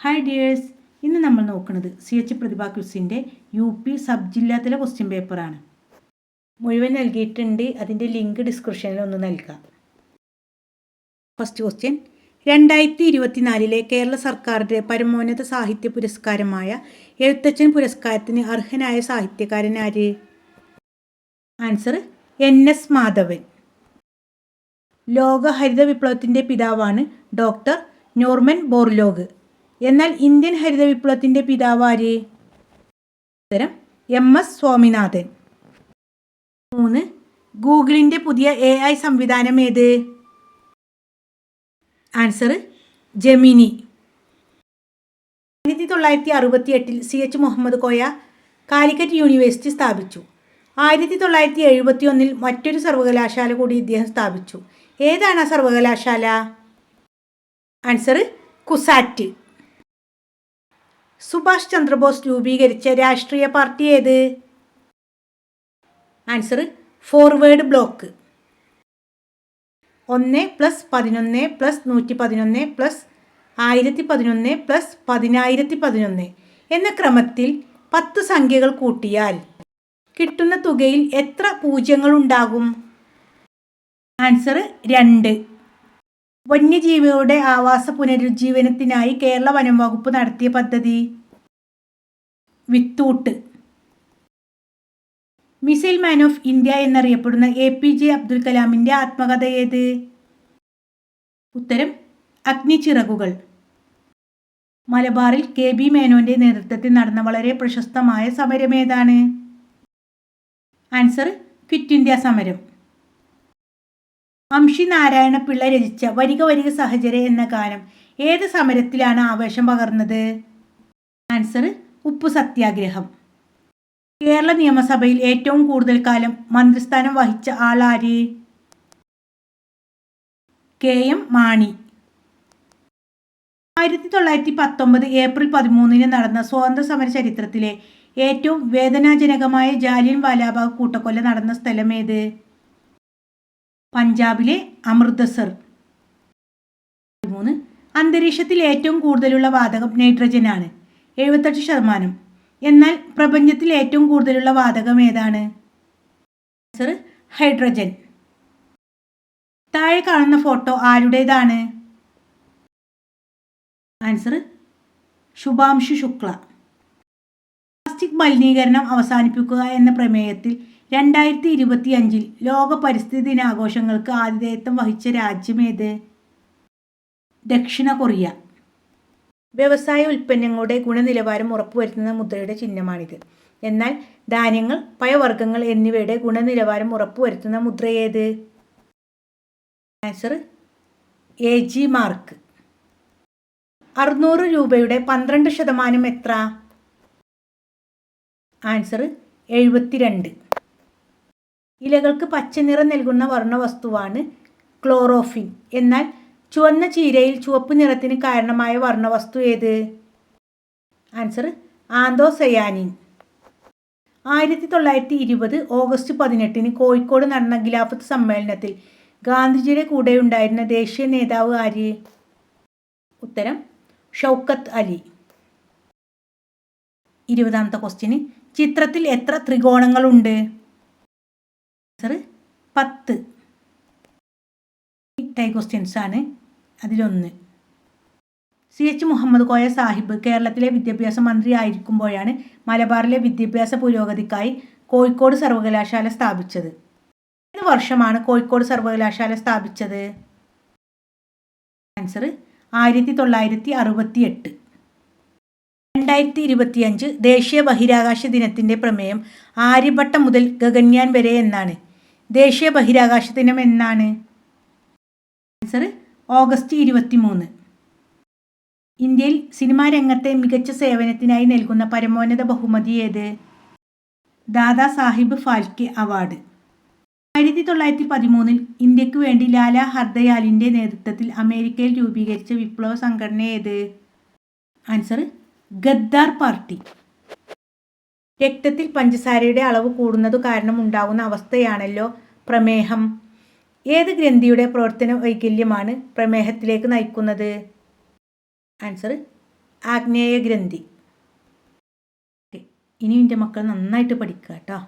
Hi dears ഇന്ന് നമ്മൾ നോക്കുന്നത് സി എച്ച് പ്രതിഭ ക്വിസിന്റെ യു പി സബ് ജില്ലാതല ക്വസ്റ്റ്യൻ പേപ്പറാണ് മുഴുവൻ നൽകിയിട്ടുണ്ട്. അതിന്റെ ലിങ്ക് ഡിസ്ക്രിപ്ഷനിൽ ഒന്ന് നൽകാം. ഫസ്റ്റ് ക്വസ്റ്റ്യൻ രണ്ടായിരത്തി ഇരുപത്തിനാലിലെ കേരള സർക്കാരിന്റെ പരമോന്നത സാഹിത്യ പുരസ്കാരമായ എഴുത്തച്ഛൻ പുരസ്കാരത്തിന് അർഹനായ സാഹിത്യകാരൻ ആര്? Answer N S Madhavan. ലോക ഹരിത വിപ്ലവത്തിന്റെ പിതാവാണ് ഡോക്ടർ നോർമൻ ബോർലോഗ്. എന്നാൽ ഇന്ത്യൻ ഹരിത വിപ്ലവത്തിന്റെ പിതാവ് ആര്? ഉത്തരം എം എസ് സ്വാമിനാഥൻ. മൂന്ന് ഗൂഗിളിന്റെ പുതിയ എ ഐ സംവിധാനം ഏത്? Answer Gemini. ആയിരത്തി തൊള്ളായിരത്തി അറുപത്തി എട്ടിൽ C H Muhammad Koya Calicut university സ്ഥാപിച്ചു. ആയിരത്തി തൊള്ളായിരത്തി എഴുപത്തി ഒന്നിൽ മറ്റൊരു സർവകലാശാല കൂടി ഇദ്ദേഹം സ്ഥാപിച്ചു. ഏതാണ് ആ സർവകലാശാല? ആൻസർ കുസാറ്റ്. സുഭാഷ് ചന്ദ്രബോസ് രൂപീകരിച്ച രാഷ്ട്രീയ പാർട്ടി ഏത്? Answer Forward Bloc. ഒന്ന് പ്ലസ് പതിനൊന്ന് പ്ലസ് നൂറ്റി പതിനൊന്ന് പ്ലസ് ആയിരത്തി പതിനൊന്ന് പ്ലസ് പതിനായിരത്തി പതിനൊന്ന് എന്ന ക്രമത്തിൽ പത്ത് സംഖ്യകൾ കൂട്ടിയാൽ കിട്ടുന്ന തുകയിൽ എത്ര പൂജ്യങ്ങളുണ്ടാകും ആൻസർ രണ്ട്. വന്യജീവികളുടെ ആവാസ പുനരുജ്ജീവനത്തിനായി കേരള വനം വകുപ്പ് നടത്തിയ പദ്ധതി. വിത്തൂട്ട്. മിസൈൽ മാൻ ഓഫ് ഇന്ത്യ എന്നറിയപ്പെടുന്ന എ പി ജെ അബ്ദുൽ കലാമിന്റെ ആത്മകഥ ഏത്? ഉത്തരം അഗ്നിച്ചിറകുകൾ. മലബാറിൽ കെ ബി മേനോന്റെ നേതൃത്വത്തിൽ നടന്ന വളരെ പ്രശസ്തമായ സമരം ഏതാണ്? ആൻസർ ക്വിറ്റ് ഇന്ത്യ സമരം. അംഷി നാരായണ പിള്ള രചിച്ച വരിക വരിക സഹചര എന്ന ഗാനം ഏത് സമരത്തിലാണ് ആവേശം പകർന്നത്? ആൻസർ ഉപ്പു സത്യാഗ്രഹം. കേരള നിയമസഭയിൽ ഏറ്റവും കൂടുതൽ കാലം മന്ത്രിസ്ഥാനം വഹിച്ച ആളാര്? K M Mani. ആയിരത്തി തൊള്ളായിരത്തി പത്തൊമ്പത് ഏപ്രിൽ പതിമൂന്നിന് നടന്ന സ്വാതന്ത്ര്യ സമര ചരിത്രത്തിലെ ഏറ്റവും വേദനാജനകമായ ജാലിയൻ വാലാബാഗ് കൂട്ടക്കൊല നടന്ന സ്ഥലമേത്? പഞ്ചാബിലെ അമൃതസർ. മൂന്ന് അന്തരീക്ഷത്തിൽ ഏറ്റവും കൂടുതലുള്ള വാതകം നൈട്രജനാണ്. എഴുപത്തെട്ട് ശതമാനം. എന്നാൽ പ്രപഞ്ചത്തിൽ ഏറ്റവും കൂടുതലുള്ള വാതകം ഏതാണ്? Answer hydrogen. താഴെ കാണുന്ന ഫോട്ടോ ആരുടേതാണ്? ആൻസർ ശുഭാംശു ശുക്ല. പ്ലാസ്റ്റിക് മലിനീകരണം അവസാനിപ്പിക്കുക എന്ന പ്രമേയത്തിൽ രണ്ടായിരത്തി ഇരുപത്തി അഞ്ചിൽ ലോക പരിസ്ഥിതി ദിനാഘോഷങ്ങൾക്ക് ആതിഥേയത്വം വഹിച്ച രാജ്യമേത് ദക്ഷിണ കൊറിയ. വ്യവസായ ഉൽപ്പന്നങ്ങളുടെ ഗുണനിലവാരം ഉറപ്പുവരുത്തുന്ന മുദ്രയുടെ ചിഹ്നമാണിത്. എന്നാൽ ധാന്യങ്ങൾ പഴവർഗങ്ങൾ എന്നിവയുടെ ഗുണനിലവാരം ഉറപ്പുവരുത്തുന്ന മുദ്ര ഏത്? Answer A G mark. അറുന്നൂറ് രൂപയുടെ പന്ത്രണ്ട് ശതമാനം എത്ര? ആൻസർ എഴുപത്തിരണ്ട്. ഇലകൾക്ക് പച്ച നിറം നൽകുന്ന വർണവസ്തുവാണ് ക്ലോറോഫിൻ. എന്നാൽ ചുവന്ന ചീരയിൽ ചുവപ്പ് നിറത്തിന് കാരണമായ വർണവസ്തു ഏത്? Answer anthocyanin. ആയിരത്തി തൊള്ളായിരത്തി ഇരുപത് ഓഗസ്റ്റ് പതിനെട്ടിന് കോഴിക്കോട് നടന്ന ഖിലാഫത്ത് സമ്മേളനത്തിൽ ഗാന്ധിജിയുടെ കൂടെ ഉണ്ടായിരുന്ന ദേശീയ നേതാവ് ആര്? ഉത്തരം ഷൗക്കത്ത് അലി. ഇരുപതാമത്തെ ക്വസ്റ്റ്യന് ചിത്രത്തിൽ എത്ര ത്രികോണങ്ങളുണ്ട്? ആൻസർ പത്ത്. ടൈ ക്വസ്റ്റ്യൻസ് ആണ് അതിലൊന്ന്. സി എച്ച് മുഹമ്മദ് കോയ സാഹിബ് കേരളത്തിലെ വിദ്യാഭ്യാസ മന്ത്രി ആയിരിക്കുമ്പോഴാണ് മലബാറിലെ വിദ്യാഭ്യാസ പുരോഗതിക്കായി കോഴിക്കോട് സർവകലാശാല സ്ഥാപിച്ചത്. ഏത് വർഷമാണ് കോഴിക്കോട് സർവകലാശാല സ്ഥാപിച്ചത്? ആൻസർ ആയിരത്തി തൊള്ളായിരത്തി അറുപത്തി എട്ട് രണ്ടായിരത്തി ഇരുപത്തിയഞ്ച് ദേശീയ ബഹിരാകാശ ദിനത്തിന്റെ പ്രമേയം ആര്യഭട്ടം മുതൽ ഗഗന്യാൻ വരെ എന്നാണ്. ദേശീയ ബഹിരാകാശ ദിനം എന്നാണ്? ആൻസർ ഓഗസ്റ്റ് ഇരുപത്തി മൂന്ന് ഇന്ത്യയിൽ സിനിമാ രംഗത്തെ മികച്ച സേവനത്തിനായി നൽകുന്ന പരമോന്നത ബഹുമതി ഏത്? ദാദാ സാഹിബ് ഫാൽക്കെ അവാർഡ്. ആയിരത്തി തൊള്ളായിരത്തി പതിമൂന്നിൽ ഇന്ത്യയ്ക്ക് വേണ്ടി ലാല ഹർദയാലിന്റെ നേതൃത്വത്തിൽ അമേരിക്കയിൽ രൂപീകരിച്ച വിപ്ലവ സംഘടന ഏത്? Answer Ghadar Party. രക്തത്തിൽ പഞ്ചസാരയുടെ അളവ് കൂടുന്നത് കാരണം ഉണ്ടാകുന്ന അവസ്ഥയാണല്ലോ പ്രമേഹം. ഏത് ഗ്രന്ഥിയുടെ പ്രവർത്തന വൈകല്യമാണ് പ്രമേഹത്തിലേക്ക് നയിക്കുന്നത്? ആൻസർ ആഗ്നേയ ഗ്രന്ഥി. ഇനി എന്റെ മക്കൾ നന്നായിട്ട് പഠിക്കുക കേട്ടോ